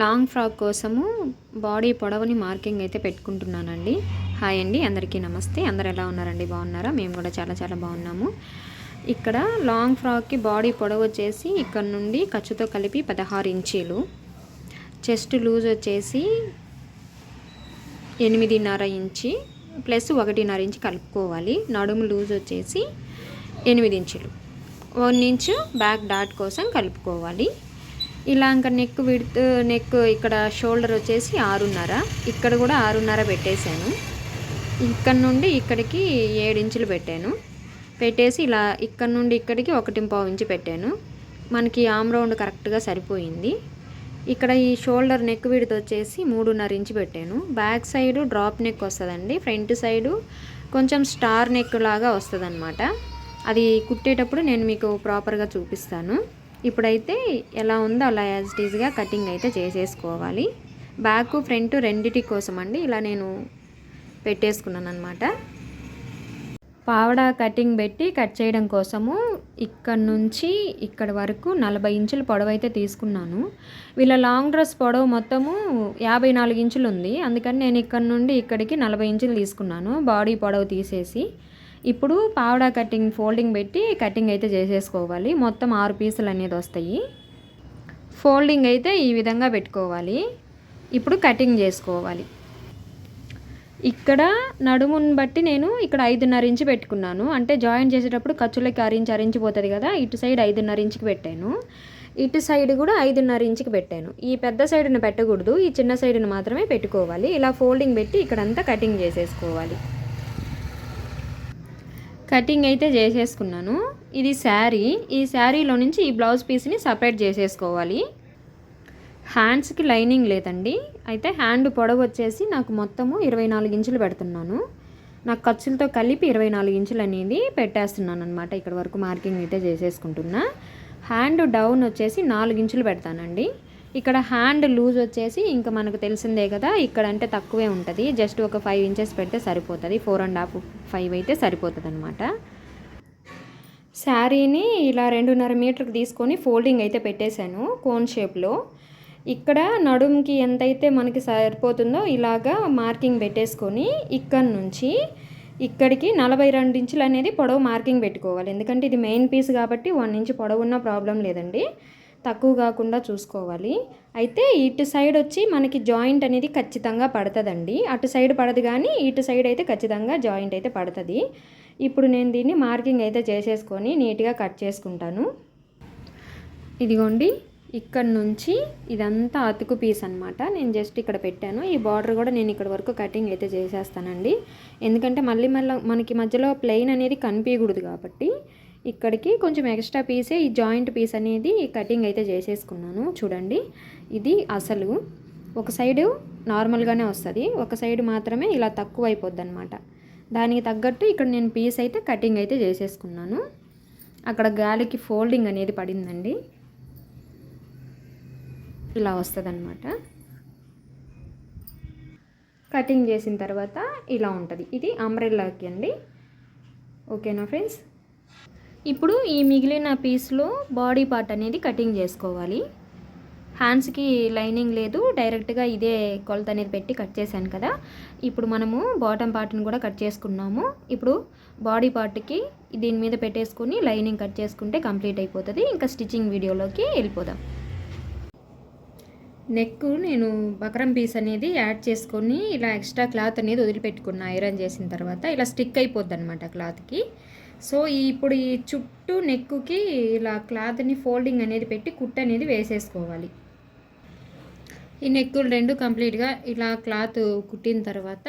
Long frock కోసము body పొడవుని marking అయితే పెట్టుకుంటున్నానండి. హాయ్ అండి అందరికీ నమస్తే. అందరు ఎలా ఉన్నారండి? బాగున్నారా? మేము కూడా చాలా చాలా బాగున్నాము. ఇక్కడ లాంగ్ ఫ్రాక్కి బాడీ పొడవు వచ్చేసి ఇక్కడ నుండి ఖర్చుతో కలిపి పదహారు ఇంచీలు. చెస్ట్ లూజ్ వచ్చేసి ఎనిమిదిన్నర ఇంచి ప్లస్ ఒకటిన్నర ఇంచి కలుపుకోవాలి. నడుము లూజ్ వచ్చేసి ఎనిమిది ఇంచులు. వన్ ఇంచు బ్యాక్ డాట్ కోసం కలుపుకోవాలి. ఇలా ఇంకా నెక్ విడ్త్ నెక్ ఇక్కడ షోల్డర్ వచ్చేసి ఆరున్నర. ఇక్కడ కూడా ఆరున్నర పెట్టేశాను. ఇక్కడ నుండి ఇక్కడికి ఏడించులు పెట్టాను. పెట్టేసి ఇలా ఇక్కడ నుండి ఇక్కడికి ఒకటి పావు ఇంచు పెట్టాను. మనకి ఆమ్ రౌండ్ కరెక్ట్గా సరిపోయింది. ఇక్కడ ఈ షోల్డర్ నెక్ విడత వచ్చేసి మూడున్నర ఇంచు పెట్టాను. బ్యాక్ సైడ్ డ్రాప్ నెక్ వస్తుందండి. ఫ్రంట్ సైడు కొంచెం స్టార్ నెక్ లాగా వస్తుంది అది కుట్టేటప్పుడు నేను మీకు ప్రాపర్గా చూపిస్తాను. ఇప్పుడైతే ఎలా ఉందో అలా యాజ్ టీజ్గా కటింగ్ అయితే చేసేసుకోవాలి. బ్యాక్ ఫ్రంట్ రెండిటి కోసం అండి ఇలా నేను పెట్టేసుకున్నాను అనమాట పావడా కటింగ్ పెట్టి కట్ చేయడం కోసము ఇక్కడ నుంచి ఇక్కడ వరకు నలభై ఇంచుల పొడవు అయితే తీసుకున్నాను. వీళ్ళ లాంగ్ డ్రెస్ పొడవు మొత్తము యాభై నాలుగు ఇంచులు ఉంది. అందుకని నేను ఇక్కడ నుండి ఇక్కడికి నలభై ఇంచులు తీసుకున్నాను. బాడీ పొడవు తీసేసి ఇప్పుడు పావడా కటింగ్ ఫోల్డింగ్ పెట్టి కటింగ్ అయితే చేసేసుకోవాలి. మొత్తం ఆరు పీసులు అనేది వస్తాయి. ఫోల్డింగ్ అయితే ఈ విధంగా పెట్టుకోవాలి. ఇప్పుడు కటింగ్ చేసుకోవాలి. ఇక్కడ నడుమును బట్టి నేను ఇక్కడ ఐదున్నర ఇంచు పెట్టుకున్నాను. అంటే జాయిన్ చేసేటప్పుడు ఖర్చులకి అరించి అరించిపోతుంది కదా. ఇటు సైడ్ ఐదున్నర ఇంచుకి పెట్టాను. ఇటు సైడ్ కూడా ఐదున్నర ఇంచుకి పెట్టాను. ఈ పెద్ద సైడ్ను పెట్టకూడదు. ఈ చిన్న సైడ్ను మాత్రమే పెట్టుకోవాలి. ఇలా ఫోల్డింగ్ పెట్టి ఇక్కడంతా కటింగ్ చేసేసుకోవాలి. కటింగ్ అయితే చేసేసుకున్నాను. ఇది శారీ. ఈ శారీలో నుంచి ఈ బ్లౌజ్ పీస్ని సపరేట్ చేసేసుకోవాలి. హ్యాండ్స్కి లైనింగ్ లేదండి. అయితే హ్యాండ్ పొడవు వచ్చేసి నాకు మొత్తము ఇరవై నాలుగు ఇంచులు పెడుతున్నాను. నాకు ఖర్చులతో కలిపి ఇరవై నాలుగు ఇంచులు అనేది పెట్టేస్తున్నాను అనమాట ఇక్కడ వరకు మార్కింగ్ అయితే చేసేసుకుంటున్నా. హ్యాండ్ డౌన్ వచ్చేసి నాలుగు ఇంచులు పెడతానండి. ఇక్కడ హ్యాండ్ లూజ్ వచ్చేసి ఇంకా మనకు తెలిసిందే కదా ఇక్కడ అంటే తక్కువే ఉంటుంది. జస్ట్ ఒక ఫైవ్ ఇంచెస్ పెడితే సరిపోతుంది. ఫోర్ అండ్ హాఫ్ ఫైవ్ అయితే సరిపోతుంది అనమాట శారీని ఇలా రెండున్నర మీటర్కి తీసుకొని ఫోల్డింగ్ అయితే పెట్టేశాను కోన్ షేప్లో ఇక్కడ నడుముకి ఎంతైతే మనకి సరిపోతుందో ఇలాగా మార్కింగ్ పెట్టేసుకొని ఇక్కడ నుంచి ఇక్కడికి నలభై రెండు ఇంచులు అనేది పొడవు మార్కింగ్ పెట్టుకోవాలి. ఎందుకంటే ఇది మెయిన్ పీస్ కాబట్టి వన్ ఇంచ్ పొడవు ఉన్న ప్రాబ్లం లేదండి. తక్కువ కాకుండా చూసుకోవాలి. అయితే ఇటు సైడ్ వచ్చి మనకి జాయింట్ అనేది ఖచ్చితంగా పడుతుందండి. అటు సైడ్ పడదు కానీ ఇటు సైడ్ అయితే ఖచ్చితంగా జాయింట్ అయితే పడుతుంది. ఇప్పుడు నేను దీన్ని మార్కింగ్ అయితే చేసేసుకొని నీట్గా కట్ చేసుకుంటాను. ఇదిగోండి ఇక్కడ నుంచి ఇదంతా అతుకు పీస్ అనమాట నేను జస్ట్ ఇక్కడ పెట్టాను. ఈ బార్డర్ కూడా నేను ఇక్కడ వరకు కటింగ్ అయితే చేసేస్తానండి. ఎందుకంటే మళ్ళీ మళ్ళీ మనకి మధ్యలో ప్లెయిన్ అనేది కనిపించకూడదు కాబట్టి ఇక్కడికి కొంచెం ఎక్స్ట్రా పీసే ఈ జాయింట్ పీస్ అనేది కటింగ్ అయితే చేసేసుకున్నాను. చూడండి ఇది అసలు ఒక సైడు నార్మల్గానే వస్తుంది ఒక సైడ్ మాత్రమే ఇలా తక్కువ అయిపోద్ది అనమాట దానికి తగ్గట్టు ఇక్కడ నేను పీస్ అయితే కటింగ్ అయితే చేసేసుకున్నాను. అక్కడ గాలికి ఫోల్డింగ్ అనేది పడిందండి. ఇలా వస్తుంది అనమాట కటింగ్ చేసిన తర్వాత ఇలా ఉంటుంది. ఇది అంబ్రెల్లాకి అండి. ఓకేనా ఫ్రెండ్స్? ఇప్పుడు ఈ మిగిలిన పీస్లో బాడీ పార్ట్ అనేది కటింగ్ చేసుకోవాలి. హ్యాండ్స్కి లైనింగ్ లేదు డైరెక్ట్గా ఇదే కొలత అనేది పెట్టి కట్ చేశాను కదా. ఇప్పుడు మనము బాటమ్ పార్ట్ని కూడా కట్ చేసుకున్నాము. ఇప్పుడు బాడీ పార్ట్కి దీని మీద పెట్టేసుకొని లైనింగ్ కట్ చేసుకుంటే కంప్లీట్ అయిపోతుంది. ఇంకా స్టిచ్చింగ్ వీడియోలోకి వెళ్ళిపోదాం. నెక్ నేను బకరం పీస్ అనేది యాడ్ చేసుకొని ఇలా ఎక్స్ట్రా క్లాత్ అనేది వదిలిపెట్టుకున్నా ఐరన్ చేసిన తర్వాత. ఇలా స్టిక్ అయిపోద్ది అనమాట క్లాత్కి. సో ఇప్పుడు ఈ చుట్టూ నెక్కుకి ఇలా క్లాత్ని ఫోల్డింగ్ అనేది పెట్టి కుట్ అనేది వేసేసుకోవాలి. ఈ నెక్కులు రెండు కంప్లీట్గా ఇలా క్లాత్ కుట్టిన తర్వాత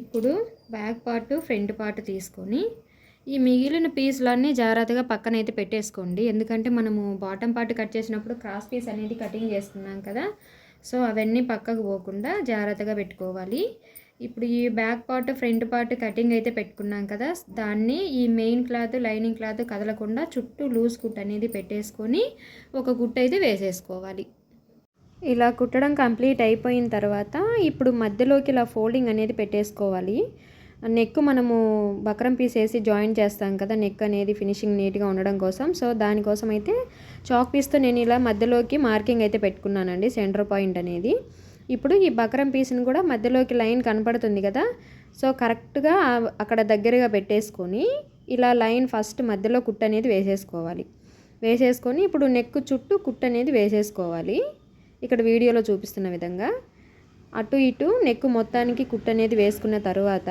ఇప్పుడు బ్యాక్ పార్ట్ ఫ్రంట్ పార్ట్ తీసుకొని ఈ మిగిలిన పీసులన్నీ జాగ్రత్తగా పక్కనైతే పెట్టేసుకోండి. ఎందుకంటే మనము బాటమ్ పార్ట్ కట్ చేసినప్పుడు క్రాస్ పీస్ అనేది కటింగ్ చేస్తున్నాం కదా సో అవన్నీ పక్కకు పోకుండా జాగ్రత్తగా పెట్టుకోవాలి. ఇప్పుడు ఈ back part front part cutting అయితే పెట్టుకున్నాం కదా దాన్ని ఈ మెయిన్ క్లాత్ లైనింగ్ క్లాత్ కదలకుండా చుట్టూ లూజ్ కుట్ అనేది పెట్టేసుకొని ఒక గుట్ట అయితే వేసేసుకోవాలి. ఇలా కుట్టడం కంప్లీట్ అయిపోయిన తర్వాత ఇప్పుడు మధ్యలోకి ఇలా ఫోల్డింగ్ అనేది పెట్టేసుకోవాలి. నెక్ మనము బక్రం పీస్ వేసి జాయిన్ చేస్తాం కదా నెక్ అనేది ఫినిషింగ్ నీట్గా ఉండడం కోసం. సో దానికోసం అయితే చాక్ పీస్తో నేను ఇలా మధ్యలోకి మార్కింగ్ అయితే పెట్టుకున్నానండి సెంటర్ పాయింట్ అనేది. ఇప్పుడు ఈ బక్రం పీస్ని కూడా మధ్యలోకి లైన్ కనపడుతుంది కదా. సో కరెక్ట్గా అక్కడ దగ్గరగా పెట్టేసుకొని ఇలా లైన్ ఫస్ట్ మధ్యలో కుట్ అనేది వేసేసుకోవాలి. వేసేసుకొని ఇప్పుడు నెక్ చుట్టూ కుట్ అనేది వేసేసుకోవాలి. ఇక్కడ వీడియోలో చూపిస్తున్న విధంగా. అటు ఇటు నెక్ మొత్తానికి కుట్ అనేది వేసుకున్న తర్వాత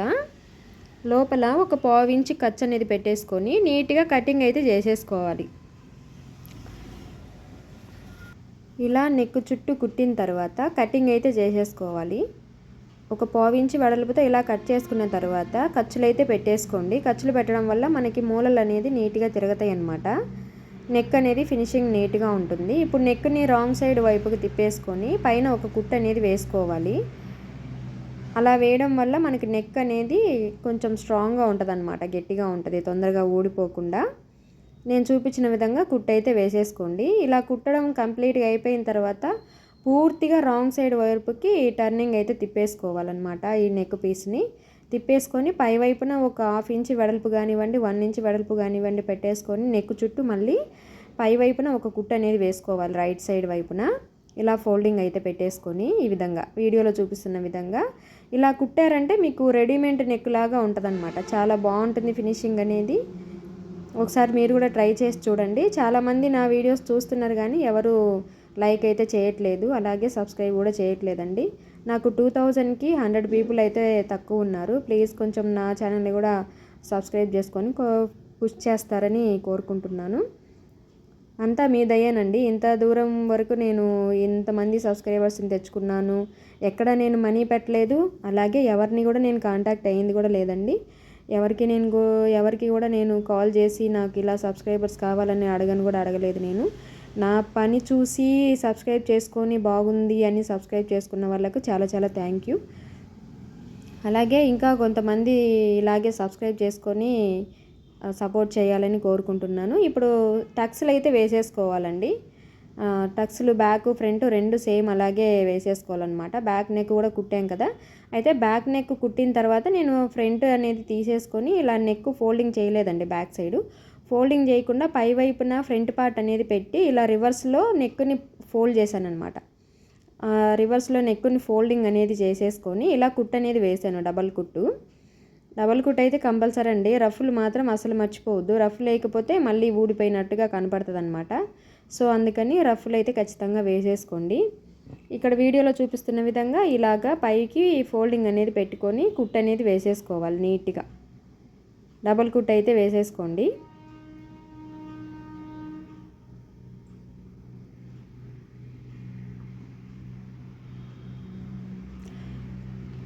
లోపల ఒక పావు ఇంచి ఖర్చు అనేది పెట్టేసుకొని నీట్గా కటింగ్ అయితే చేసేసుకోవాలి. ఇలా నెక్ చుట్టూ కుట్టిన తర్వాత కటింగ్ అయితే చేసేసుకోవాలి. ఒక పావించి వెడల్పుతో ఇలా కట్ చేసుకున్న తర్వాత ఖర్చులు అయితే పెట్టేసుకోండి. ఖర్చులు పెట్టడం వల్ల మనకి మూలలు అనేది నీట్గా తిరుగుతాయి అన్నమాట. నెక్ అనేది ఫినిషింగ్ నీట్గా ఉంటుంది. ఇప్పుడు నెక్ని రాంగ్ సైడ్ వైపుకి తిప్పేసుకొని పైన ఒక కుట్ అనేది వేసుకోవాలి. అలా వేయడం వల్ల మనకి నెక్ అనేది కొంచెం స్ట్రాంగ్గా ఉంటుంది అనమాట గట్టిగా ఉంటుంది తొందరగా ఊడిపోకుండా. నేను చూపించిన విధంగా కుట్ అయితే వేసేసుకోండి. ఇలా కుట్టడం కంప్లీట్గా అయిపోయిన తర్వాత పూర్తిగా రాంగ్ సైడ్ వైపుకి టర్నింగ్ అయితే తిప్పేసుకోవాలన్నమాట ఈ నెక్ పీస్ని తిప్పేసుకొని పై వైపున ఒక హాఫ్ ఇంచ్ వెడల్పు కానివ్వండి వన్ ఇంచ్ వెడల్పు కానివ్వండి పెట్టేసుకొని నెక్ చుట్టూ మళ్ళీ పై వైపున ఒక కుట్ట అనేది వేసుకోవాలి రైట్ సైడ్ వైపున. ఇలా ఫోల్డింగ్ అయితే పెట్టేసుకొని ఈ విధంగా వీడియోలో చూపిస్తున్న విధంగా. ఇలా కుట్టారంటే మీకు రెడీమేడ్ నెక్ లాగా ఉంటుందన్నమాట. చాలా బాగుంటుంది ఫినిషింగ్ అనేది. ఒకసారి మీరు కూడా ట్రై చేసి చూడండి. చాలామంది నా వీడియోస్ చూస్తున్నారు కానీ ఎవరు లైక్ అయితే చేయట్లేదు. అలాగే సబ్స్క్రైబ్ కూడా చేయట్లేదండి. నాకు టూ థౌజండ్కి హండ్రెడ్ పీపుల్ అయితే తక్కువ ఉన్నారు. ప్లీజ్ కొంచెం నా ఛానల్ని కూడా సబ్స్క్రైబ్ చేసుకొని పుష్ చేస్తారని కోరుకుంటున్నాను. అంతా మీ దయ్యానండి ఇంత దూరం వరకు నేను ఇంతమంది సబ్స్క్రైబర్స్ని తెచ్చుకున్నాను. ఎక్కడ నేను మనీ పెట్టలేదు. అలాగే ఎవరిని కూడా నేను కాంటాక్ట్ అయ్యింది కూడా లేదండి. ఎవరికి నేను ఎవరికి కూడా నేను కాల్ చేసి నాకు ఇలా సబ్స్క్రైబర్స్ కావాలని అడగను కూడా అడగలేదు నేను. నా పని చూసి సబ్స్క్రైబ్ చేసుకొని బాగుంది అని సబ్స్క్రైబ్ చేసుకున్న వాళ్ళకు చాలా చాలా థ్యాంక్ యూ. అలాగే ఇంకా కొంతమంది ఇలాగే సబ్స్క్రైబ్ చేసుకొని సపోర్ట్ చేయాలని కోరుకుంటున్నాను. ఇప్పుడు టక్స్లు అయితే వేసేసుకోవాలండి. టక్స్లు బ్యాక్ ఫ్రంట్ రెండు సేమ్ అలాగే వేసేసుకోవాలన్నమాట. బ్యాక్ నెక్ కూడా కుట్టాం కదా. అయితే బ్యాక్ నెక్ కుట్టిన తర్వాత నేను ఫ్రంట్ అనేది తీసేసుకొని ఇలా నెక్ ఫోల్డింగ్ చేయలేదండి బ్యాక్ సైడు. ఫోల్డింగ్ చేయకుండా పై వైపున ఫ్రంట్ పార్ట్ అనేది పెట్టి ఇలా రివర్స్లో నెక్ని ఫోల్డ్ చేశాను అనమాట రివర్స్లో నెక్ని ఫోల్డింగ్ అనేది చేసేసుకొని ఇలా కుట్ అనేది వేసాను డబల్ కుట్టు. డబల్ కుట్ అయితే కంపల్సరీ అండి. రఫ్లు మాత్రం అసలు మర్చిపోవద్దు. రఫ్ లేకపోతే మళ్ళీ ఊడిపోయినట్టుగా కనపడుతుంది అనమాట సో అందుకని రఫ్లు అయితే ఖచ్చితంగా వేసేసుకోండి. ఇక్కడ వీడియోలో చూపిస్తున్న విధంగా ఇలాగా పైకి ఫోల్డింగ్ అనేది పెట్టుకొని కుట్ అనేది వేసేసుకోవాలి నీట్గా. డబల్ కుట్ అయితే వేసేసుకోండి.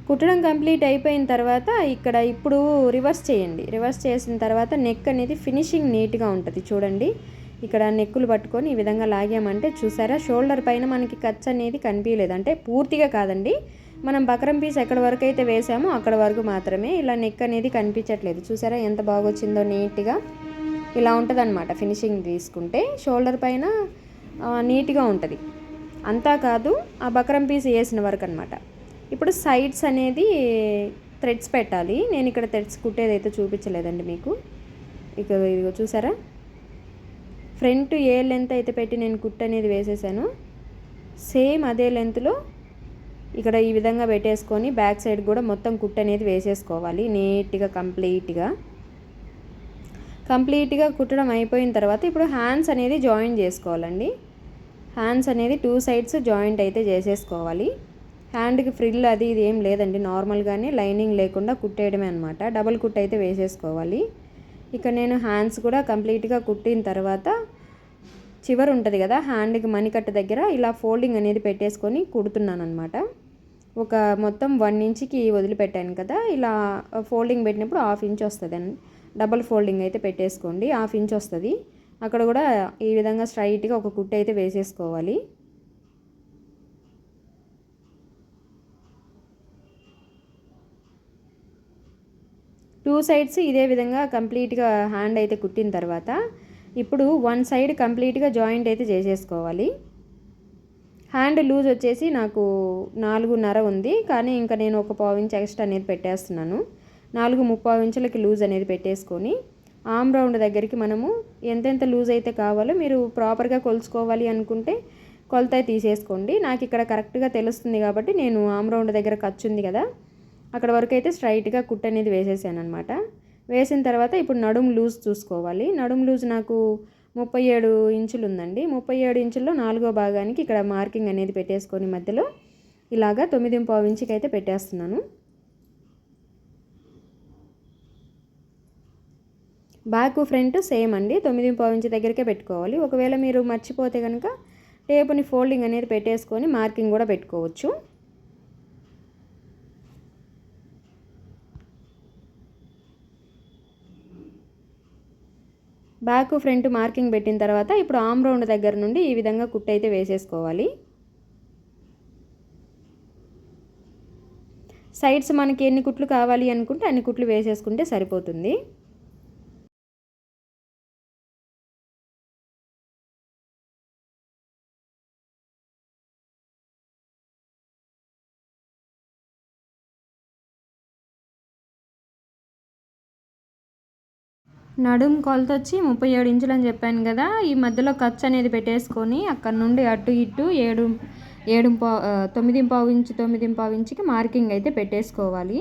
కుట్టడం కంప్లీట్ అయిపోయిన తర్వాత ఇక్కడ ఇప్పుడు రివర్స్ చేయండి. రివర్స్ చేసిన తర్వాత నెక్ అనేది ఫినిషింగ్ నీట్గా ఉంటుంది. చూడండి. ఇక్కడ నెక్కులు పట్టుకొని ఈ విధంగా లాగామంటే చూసారా? షోల్డర్ పైన మనకి ఖర్చు అనేది కనిపించలేదు. అంటే పూర్తిగా కాదండి. మనం బకరం పీస్ ఎక్కడి వరకు అయితే వేసామో అక్కడ వరకు మాత్రమే ఇలా నెక్ అనేది కనిపించట్లేదు. చూసారా ఎంత బాగొచ్చిందో నీట్గా. ఇలా ఉంటుంది అనమాట ఫినిషింగ్ తీసుకుంటే. షోల్డర్ పైన నీట్గా ఉంటుంది. అంతా కాదు ఆ బకరం పీస్ వేసిన వరకు అనమాట ఇప్పుడు సైడ్స్ అనేది థ్రెడ్స్ పెట్టాలి. నేను ఇక్కడ థ్రెడ్స్ కుట్టేది అయితే చూపించలేదండి మీకు. ఇక ఇదిగో చూసారా? ఫ్రంట్ ఏ లెంత్ అయితే పెట్టి నేను కుట్ అనేది వేసేసాను సేమ్ అదే లెంత్లో ఇక్కడ ఈ విధంగా పెట్టేసుకొని బ్యాక్ సైడ్ కూడా మొత్తం కుట్ అనేది వేసేసుకోవాలి నీట్గా కంప్లీట్గా. కంప్లీట్గా కుట్టడం అయిపోయిన తర్వాత ఇప్పుడు హ్యాండ్స్ అనేది జాయిన్ చేసుకోవాలండి. హ్యాండ్స్ అనేది టూ సైడ్స్ జాయింట్ అయితే చేసేసుకోవాలి. హ్యాండ్కి ఫ్రిల్ అది ఇది ఏం లేదండి నార్మల్గానే లైనింగ్ లేకుండా కుట్టేయడమే అనమాట డబల్ కుట్ అయితే వేసేసుకోవాలి. ఇక నేను హ్యాండ్స్ కూడా కంప్లీట్గా కుట్టిన తర్వాత చివరి ఉంటుంది కదా హ్యాండ్కి మణికట్ట దగ్గర ఇలా ఫోల్డింగ్ అనేది పెట్టేసుకొని కుడుతున్నాను అనమాట ఒక మొత్తం వన్ ఇంచ్కి వదిలిపెట్టాను కదా ఇలా ఫోల్డింగ్ పెట్టినప్పుడు హాఫ్ ఇంచ్ వస్తుంది డబల్ ఫోల్డింగ్ అయితే పెట్టేసుకోండి హాఫ్ ఇంచ్ వస్తుంది. అక్కడ కూడా ఈ విధంగా స్ట్రైట్గా ఒక కుట్టు అయితే వేసేసుకోవాలి. టూ సైడ్స్ ఇదే విధంగా కంప్లీట్గా హ్యాండ్ అయితే కుట్టిన తర్వాత ఇప్పుడు వన్ సైడ్ కంప్లీట్గా జాయింట్ అయితే చేసేసుకోవాలి. హ్యాండ్ లూజ్ వచ్చేసి నాకు నాలుగున్నర ఉంది. కానీ ఇంకా నేను ఒక పావు ఇంచ్ ఎక్స్ట్రా అనేది పెట్టేస్తున్నాను. నాలుగు ముప్పావు ఇంచులకి లూజ్ అనేది పెట్టేసుకొని ఆమ్ రౌండ్ దగ్గరికి మనము ఎంతెంత లూజ్ అయితే కావాలో మీరు ప్రాపర్గా కొలుచుకోవాలి అనుకుంటే కొలత తీసేసుకోండి. నాకు ఇక్కడ కరెక్ట్గా తెలుస్తుంది కాబట్టి నేను ఆమ్ రౌండ్ దగ్గర ఖర్చు ఉంది కదా. అక్కడ వరకు అయితే స్ట్రైట్గా కుట్ అనేది వేసేసాను అనమాట వేసిన తర్వాత ఇప్పుడు నడుం లూజ్ చూసుకోవాలి. నడుం లూజ్ నాకు ముప్పై ఏడు ఇంచులు ఉందండి. ముప్పై ఏడు ఇంచుల్లో నాలుగో భాగానికి ఇక్కడ మార్కింగ్ అనేది పెట్టేసుకొని మధ్యలో ఇలాగా తొమ్మిది పావు ఇంచుకి అయితే పెట్టేస్తున్నాను. బ్యాక్ ఫ్రంట్ సేమ్ అండి. తొమ్మిది పావు ఇంచు దగ్గరికే పెట్టుకోవాలి. ఒకవేళ మీరు మర్చిపోతే కనుక టేపుని ఫోల్డింగ్ అనేది పెట్టేసుకొని మార్కింగ్ కూడా పెట్టుకోవచ్చు. బ్యాక్ ఫ్రంట్ మార్కింగ్ పెట్టిన తర్వాత ఇప్పుడు ఆమ్ రౌండ్ దగ్గర నుండి ఈ విధంగా కుట్టు అయితే వేసేసుకోవాలి. సైడ్స్ మనకి ఎన్ని కుట్లు కావాలి అనుకుంటే అన్ని కుట్లు వేసేసుకుంటే సరిపోతుంది. నడుం కొలత వచ్చి ముప్పై ఏడు ఇంచులు అని చెప్పాను కదా ఈ మధ్యలో ఖర్చు అనేది పెట్టేసుకొని అక్కడ నుండి అటు ఇటు ఏడు ఏడు తొమ్మిది పావు ఇంచు తొమ్మిది పావు ఇంచుకి మార్కింగ్ అయితే పెట్టేసుకోవాలి.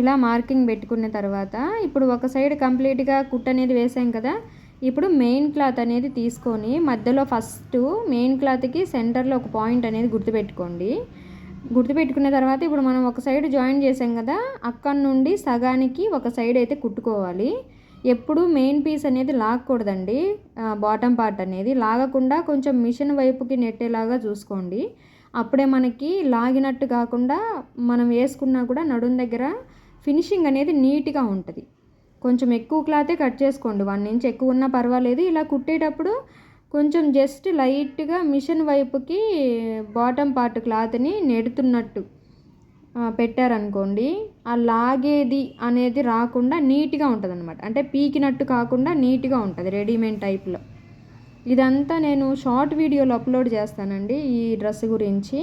ఇలా మార్కింగ్ పెట్టుకున్న తర్వాత ఇప్పుడు ఒక సైడ్ కంప్లీట్గా కుట్ అనేది వేసాం కదా ఇప్పుడు మెయిన్ క్లాత్ అనేది తీసుకొని మధ్యలో ఫస్ట్ మెయిన్ క్లాత్కి సెంటర్లో ఒక పాయింట్ అనేది గుర్తుపెట్టుకోండి. గుర్తుపెట్టుకున్న తర్వాత ఇప్పుడు మనం ఒక సైడ్ జాయిన్ చేసాం కదా అక్కడ నుండి సగానికి ఒక సైడ్ అయితే కుట్టుకోవాలి. ఎప్పుడు మెయిన్ పీస్ అనేది లాగకూడదండి బాటమ్ పార్ట్ అనేది. లాగకుండా కొంచెం మిషన్ వైపుకి నెట్టేలాగా చూసుకోండి. అప్పుడే మనకి లాగినట్టు కాకుండా మనం వేసుకున్నా కూడా నడుం దగ్గర ఫినిషింగ్ అనేది నీట్గా ఉంటుంది. కొంచెం ఎక్కువ క్లాతే కట్ చేసుకోండి. వన్ ఇంచ్ ఎక్కువ ఉన్నా పర్వాలేదు. ఇలా కుట్టేటప్పుడు కొంచెం జస్ట్ లైట్గా మిషన్ వైపుకి బాటమ్ పార్ట్ క్లాత్ని నెడుతున్నట్టు పెట్టారనుకోండి ఆ లాగేది అనేది రాకుండా నీట్గా ఉంటుంది అనమాట అంటే పీకినట్టు కాకుండా నీట్గా ఉంటుంది రెడీమేడ్ టైప్లో. ఇదంతా నేను షార్ట్ వీడియోలో అప్లోడ్ చేస్తానండి ఈ డ్రెస్ గురించి.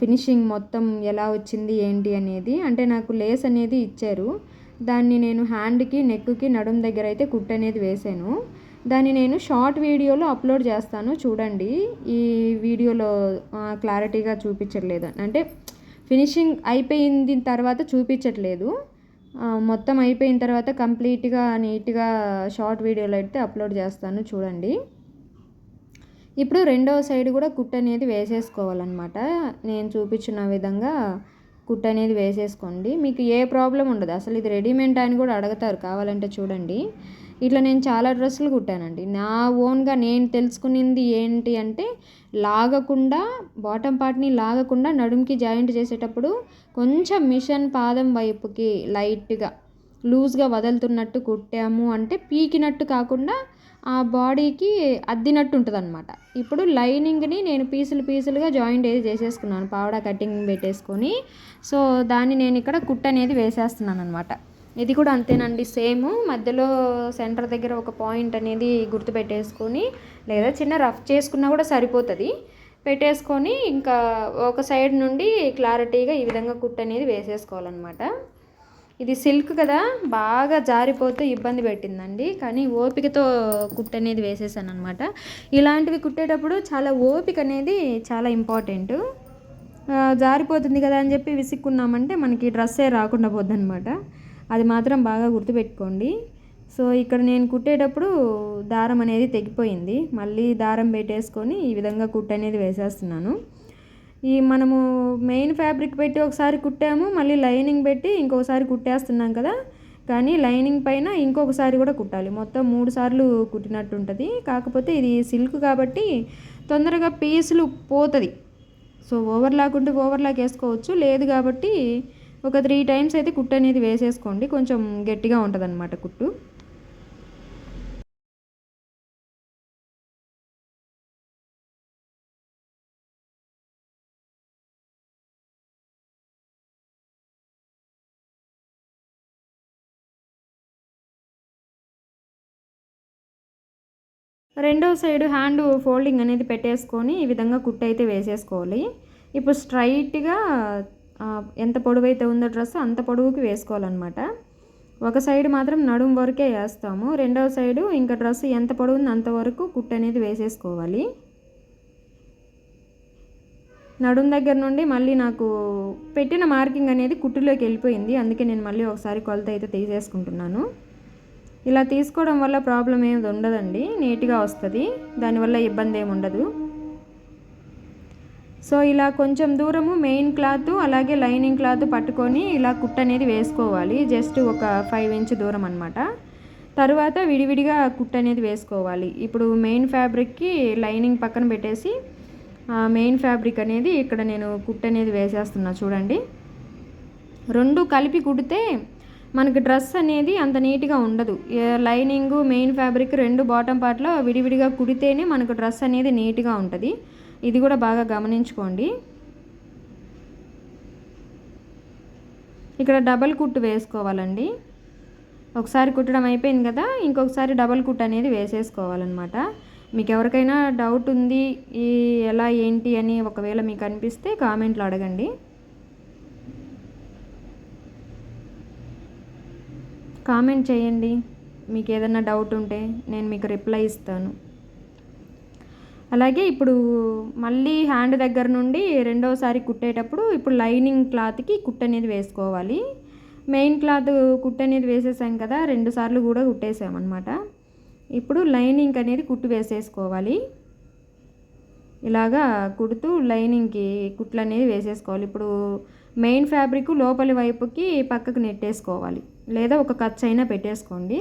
ఫినిషింగ్ మొత్తం ఎలా వచ్చింది ఏంటి అనేది. అంటే నాకు లేస్ అనేది ఇచ్చారు. దాన్ని నేను హ్యాండ్కి నెక్కి నడుం దగ్గర అయితే కుట్ అనేది వేసాను. దాన్ని నేను షార్ట్ వీడియోలో అప్లోడ్ చేస్తాను చూడండి. ఈ వీడియోలో క్లారిటీగా చూపించట్లేదు. అంటే ఫినిషింగ్ అయిపోయింది తర్వాత చూపించట్లేదు. మొత్తం అయిపోయిన తర్వాత కంప్లీట్గా నీట్గా షార్ట్ వీడియోలో అయితే అప్లోడ్ చేస్తాను చూడండి. ఇప్పుడు రెండవ సైడ్ కూడా కుట్ అనేది వేసేసుకోవాలన్నమాట. నేను చూపించిన విధంగా కుట్ అనేది వేసేసుకోండి. మీకు ఏ ప్రాబ్లం ఉండదు. అసలు ఇది రెడీమేడ్ అని కూడా అడుగుతారు కావాలంటే చూడండి. ఇట్లా నేను చాలా డ్రెస్సులు కుట్టానండి. నా ఓన్గా నేను తెలుసుకునింది ఏంటి అంటే లాగకుండా బాటమ్ పార్ట్ని లాగకుండా నడుముకి జాయింట్ చేసేటప్పుడు కొంచెం మిషన్ పాదం వైపుకి లైట్గా లూజ్గా వదులుతున్నట్టు కుట్టాము అంటే పీకినట్టు కాకుండా ఆ బాడీకి అద్దినట్టు ఉంటుంది అనమాట ఇప్పుడు లైనింగ్ని నేను పీసులు పీసులుగా జాయింట్ ఏది చేసేసుకున్నాను పావడా కటింగ్ పెట్టేసుకొని. సో దాన్ని నేను ఇక్కడ కుట్ అనేది వేసేస్తున్నాను అనమాట ఇది కూడా అంతేనండి సేమ్. మధ్యలో సెంటర్ దగ్గర ఒక పాయింట్ అనేది గుర్తుపెట్టేసుకొని లేదా చిన్న రఫ్ చేసుకున్నా కూడా సరిపోతుంది. పెట్టేసుకొని ఇంకా ఒక సైడ్ నుండి క్లారిటీగా ఈ విధంగా కుట్ అనేది వేసేసుకోవాలన్నమాట. ఇది సిల్క్ కదా బాగా జారిపోతే ఇబ్బంది పెట్టిందండి. కానీ ఓపికతో కుట్ అనేది వేసేసాను అనమాట ఇలాంటివి కుట్టేటప్పుడు చాలా ఓపిక అనేది చాలా ఇంపార్టెంట్. జారిపోతుంది కదా అని చెప్పి విసుక్కున్నామంటే మనకి డ్రెస్సే రాకుండా పోద్ది అనమాట అది మాత్రం బాగా గుర్తుపెట్టుకోండి. సో ఇక్కడ నేను కుట్టేటప్పుడు దారం అనేది తెగిపోయింది. మళ్ళీ దారం పెట్టేసుకొని ఈ విధంగా కుట్ అనేది వేసేస్తున్నాను. ఈ మనము మెయిన్ ఫ్యాబ్రిక్ పెట్టి ఒకసారి కుట్టాము మళ్ళీ లైనింగ్ పెట్టి ఇంకొకసారి కుట్టేస్తున్నాం కదా. కానీ లైనింగ్ పైన ఇంకొకసారి కూడా కుట్టాలి. మొత్తం మూడు సార్లు కుట్టినట్టు ఉంటుంది. కాకపోతే ఇది సిల్క్ కాబట్టి తొందరగా పీసులు పోతుంది. సో ఓవర్లాక్ ఉంటే ఓవర్లాక్ వేసుకోవచ్చు. లేదు కాబట్టి ఒక త్రీ టైమ్స్ అయితే కుట్టు అనేది వేసేసుకోండి. కొంచెం గట్టిగా ఉంటుంది అన్నమాట కుట్టు. రెండో సైడ్ హ్యాండ్ ఫోల్డింగ్ అనేది పెట్టేసుకొని ఈ విధంగా కుట్టు అయితే వేసేసుకోవాలి. ఇప్పుడు స్ట్రైట్గా ఎంత పొడవైతే ఉందో డ్రెస్ అంత పొడవుకి వేసుకోవాలన్నమాట. ఒక సైడ్ మాత్రం నడుము వరకే వేస్తాము. రెండవ సైడు ఇంకా డ్రెస్ ఎంత పొడవుందో అంతవరకు కుట్టు అనేది వేసేసుకోవాలి. నడుం దగ్గర నుండి మళ్ళీ నాకు పెట్టిన మార్కింగ్ అనేది కుట్టులోకి వెళ్ళిపోయింది. అందుకే నేను మళ్ళీ ఒకసారి కొలత అయితే తీసేసుకుంటున్నాను. ఇలా తీసుకోవడం వల్ల ప్రాబ్లం ఏమి ఉండదండి నీట్గా వస్తుంది. దానివల్ల ఇబ్బంది ఏమి ఉండదు సో ఇలా కొంచెం దూరము మెయిన్ క్లాత్ అలాగే లైనింగ్ క్లాత్ పట్టుకొని ఇలా కుట్ అనేది వేసుకోవాలి. జస్ట్ ఒక ఫైవ్ ఇంచ్ దూరం అనమాట తర్వాత విడివిడిగా కుట్ అనేది వేసుకోవాలి. ఇప్పుడు మెయిన్ ఫ్యాబ్రిక్కి లైనింగ్ పక్కన పెట్టేసి మెయిన్ ఫ్యాబ్రిక్ అనేది ఇక్కడ నేను కుట్ అనేది వేసేస్తున్నా చూడండి. రెండు కలిపి కుడితే మనకి డ్రెస్ అనేది అంత నీట్గా ఉండదు. లైనింగ్ మెయిన్ ఫ్యాబ్రిక్ రెండు బాటమ్ పార్ట్లో విడివిడిగా కుడితేనే మనకు డ్రెస్ అనేది నీట్గా ఉంటుంది. ఇది కూడా బాగా గమనించుకోండి. ఇక్కడ డబల్ కుట్టు వేసుకోవాలండి. ఒకసారి కుట్టడం అయిపోయింది కదా ఇంకొకసారి డబల్ కుట్ అనేది వేసేసుకోవాలన్నమాట. మీకు ఎవరికైనా డౌట్ ఉంది ఈ ఎలా ఏంటి అని ఒకవేళ మీకు అనిపిస్తే కామెంట్లో అడగండి. కామెంట్ చేయండి. మీకు ఏదైనా డౌట్ ఉంటే నేను మీకు రిప్లై ఇస్తాను. అలాగే ఇప్పుడు మళ్ళీ హ్యాండ్ దగ్గర నుండి రెండోసారి కుట్టేటప్పుడు ఇప్పుడు లైనింగ్ క్లాత్కి కుట్ అనేది వేసుకోవాలి. మెయిన్ క్లాత్ కుట్ అనేది వేసేసాం కదా రెండు సార్లు కూడా కుట్టేసామన్నమాట. ఇప్పుడు లైనింగ్ అనేది కుట్టు వేసేసుకోవాలి. ఇలాగా కుడుతూ లైనింగ్కి కుట్లు అనేది వేసేసుకోవాలి. ఇప్పుడు మెయిన్ ఫ్యాబ్రిక్ లోపలి వైపుకి పక్కకు నెట్టేసుకోవాలి. లేదా ఒక ఖర్చు అయినా పెట్టేసుకోండి.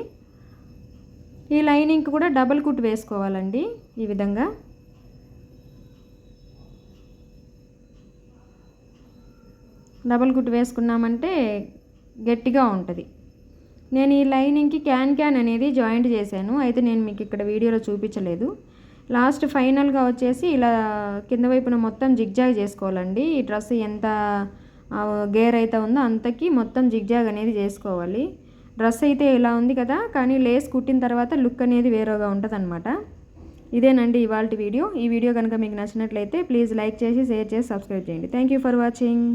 ఈ లైనింగ్ కూడా డబల్ కుట్ వేసుకోవాలండి ఈ విధంగా. డబల్ కుట్ వేసుకున్నామంటే గట్టిగా ఉంటుంది. నేను ఈ లైనింగ్కి క్యాన్ క్యాన్ అనేది జాయింట్ చేశాను. అయితే నేను మీకు ఇక్కడ వీడియోలో చూపించలేదు. లాస్ట్ ఫైనల్గా వచ్చేసి ఇలా కింద వైపున మొత్తం జిగ్జాగ్ చేసుకోవాలండి. ఈ డ్రెస్ ఎంత గేర్ అయితే ఉందో అంతకి మొత్తం జిగ్జాగ్ అనేది చేసుకోవాలి. డ్రెస్ అయితే ఇలా ఉంది కదా కానీ లేస్ కుట్టిన తర్వాత లుక్ అనేది వేరేగా ఉంటుందనమాట ఇదేనండి ఇవాళ వీడియో. ఈ వీడియో కనుక మీకు నచ్చినట్లయితే ప్లీజ్ లైక్ చేసి షేర్ చేసి సబ్స్క్రైబ్ చేయండి. Thank you for watching.